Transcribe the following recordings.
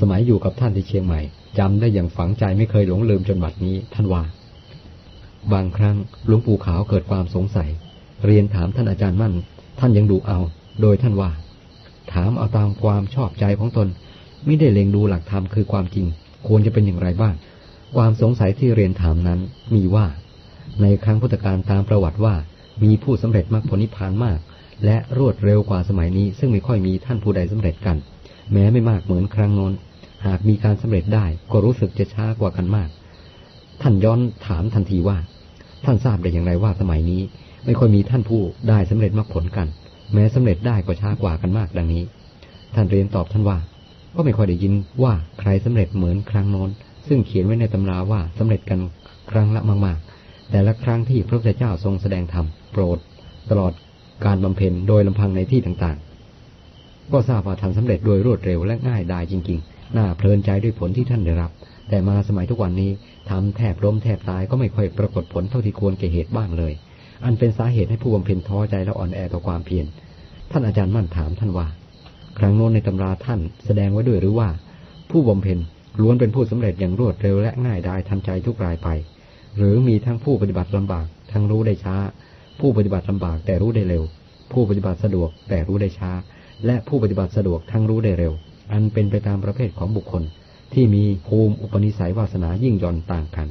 สมัยอยู่กับท่านที่เชียงใหม่จำได้อย่างฝังใจไม่เคยหลงลืมจนบัดนี้ท่านว่า บางครั้งหลวงปู่ขาวเกิดความสงสัย เรียนถามท่านอาจารย์มั่น ท่านยังดูเอา โดยท่านว่า ถามเอาตามความชอบใจของตน ไม่ได้เล็งดูหลักธรรมคือความจริง ควรจะเป็นอย่างไรบ้าง ความสงสัยที่เรียนถามนั้นมีว่า ในครั้งพุทธกาลตามประวัติว่า มีผู้สำเร็จมรรคผลนิพพานมาก และรวดเร็วกว่าสมัยนี้ ซึ่งไม่ค่อยมีท่านผู้ใดสำเร็จกัน แม้ไม่มากเหมือนครั้งโน้น หากมีการสำเร็จได้ก็รู้สึกจะช้ากว่ากันมาก ท่านย้อนถามทันทีว่า ท่านทราบได้อย่างไรว่าสมัยนี้ ไม่ค่อยมีท่านผู้ได้สำเร็จมรรคผลกัน แม้สำเร็จได้ก็ช้ากว่ากันมากดังนี้ ท่านเรียนตอบท่านว่า ก็ไม่ค่อยได้ยินว่าใครสำเร็จเหมือนครั้งโน้น ซึ่งเขียนไว้ในตำราว่าสำเร็จกันครั้งละมากๆ แต่ละครั้งที่พระพุทธเจ้าทรงแสดงธรรมโปรด ตลอดการบำเพ็ญโดยลำพังในที่ต่างๆ ก็ทราบว่าท่านสำเร็จโดยรวดเร็วและง่ายดายจริง ๆ น่าเพลินใจด้วยผลที่ท่านได้รับ แต่มาสมัยทุกวันนี้ทำแทบล้มแทบตายก็ไม่ค่อยปรากฏผลเท่าที่ควรแก่เหตุบ้างเลย อันเป็นสาเหตุให้ผู้บำเพ็ญท้อใจและอ่อนแอต่อความเพียร ท่านอาจารย์มั่นถามท่านว่า ครั้งโน้นในตำราท่านแสดงไว้ด้วยหรือว่า ผู้บำเพ็ญล้วนเป็นผู้สำเร็จอย่างรวดเร็วและง่ายดายทันใจทุกรายไป หรือมีทั้งผู้ปฏิบัติลำบาก ทั้งรู้ได้ช้า ผู้ปฏิบัติลำบากแต่รู้ได้เร็ว ผู้ปฏิบัติสะดวกแต่รู้ได้ช้า และผู้ปฏิบัติสะดวกทั้งรู้ได้เร็ว อันเป็นไปตามประเภทของบุคคล ที่มีภูมิอุปนิสัยวาสนายิ่งย่อนต่างกัน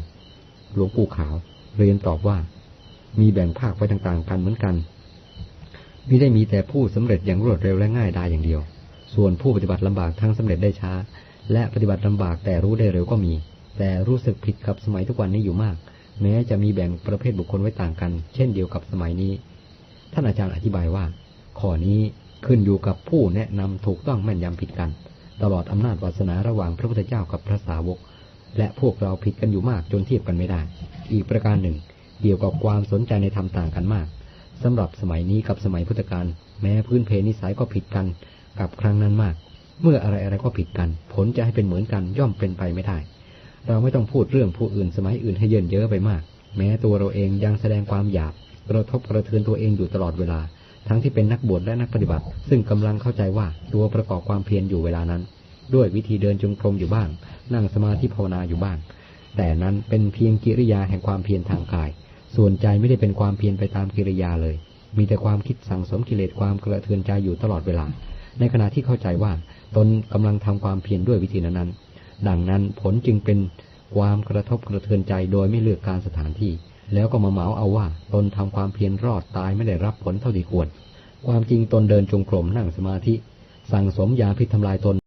หลวงปู่ขาวเรียนตอบว่า มีแบ่งภาคไว้ต่างๆกันเหมือนกันมิได้มีแต่ผู้สำเร็จอย่างรวดเร็วและง่ายดายอย่างเดียว ส่วนผู้ปฏิบัติลำบากทั้งสำเร็จได้ช้า และปฏิบัติลำบากแต่รู้ได้เร็วก็มี แต่รู้สึกผิดกับสมัยทุกวันนี้อยู่มาก แม้จะมีแบ่งประเภทบุคคลไว้ต่างกัน เช่นเดียวกับสมัยนี้ ท่านอาจารย์อธิบายว่า ข้อนี้ ขึ้นอยู่กับผู้แนะนำถูกต้องแม่นยำผิดกัน ตลอดอำนาจวาสนาระหว่างพระพุทธเจ้ากับพระสาวก และพวกเราผิดกันอยู่มากจนเทียบกันไม่ได้ อีกประการหนึ่ง เกี่ยวกับความสนใจในธรรมต่างกันมากสำหรับสมัยนี้กับสมัยพุทธกาลแม้พื้นเพนิสัยก็ผิดกันกับครั้งนั้นมาก เมื่ออะไรอะไรก็ผิดกัน ผลจะให้เป็นเหมือนกันย่อมเป็นไปไม่ได้ เราไม่ต้องพูดเรื่องผู้อื่นสมัยอื่นให้เยินเยอะไปมาก แม้ตัวเราเองยังแสดงความหยาบกระทบกระเทือนตัวเองอยู่ตลอดเวลา ทั้งที่เป็นนักบวชและนักปฏิบัติ ซึ่งกำลังเข้าใจว่าตัวประกอบความเพียรอยู่เวลานั้น ด้วยวิธีเดินจงกรมอยู่บ้าง นั่งสมาธิภาวนาอยู่บ้าง แต่นั้นเป็นเพียงกิริยาแห่งความเพียรทางกาย ส่วนใจไม่ได้เป็นความเพียรไปตามกิริยาเลย มีแต่ความคิดสั่งสมกิเลสความกระเทือนใจอยู่ตลอดเวลา ในขณะที่เข้าใจว่าตนกำลังทำความเพียรด้วยวิธีนั้นดังนั้นผลจึงเป็นความกระทบกระเทือนใจโดยไม่เลือกการสถานที่ แล้วก็มาเหมาเอาว่าตนทำความเพียรรอดตายไม่ได้รับผลเท่าที่ควร ความจริงตนเดินจงกรมนั่งสมาธิ สั่งสมยาพิษทำลายตน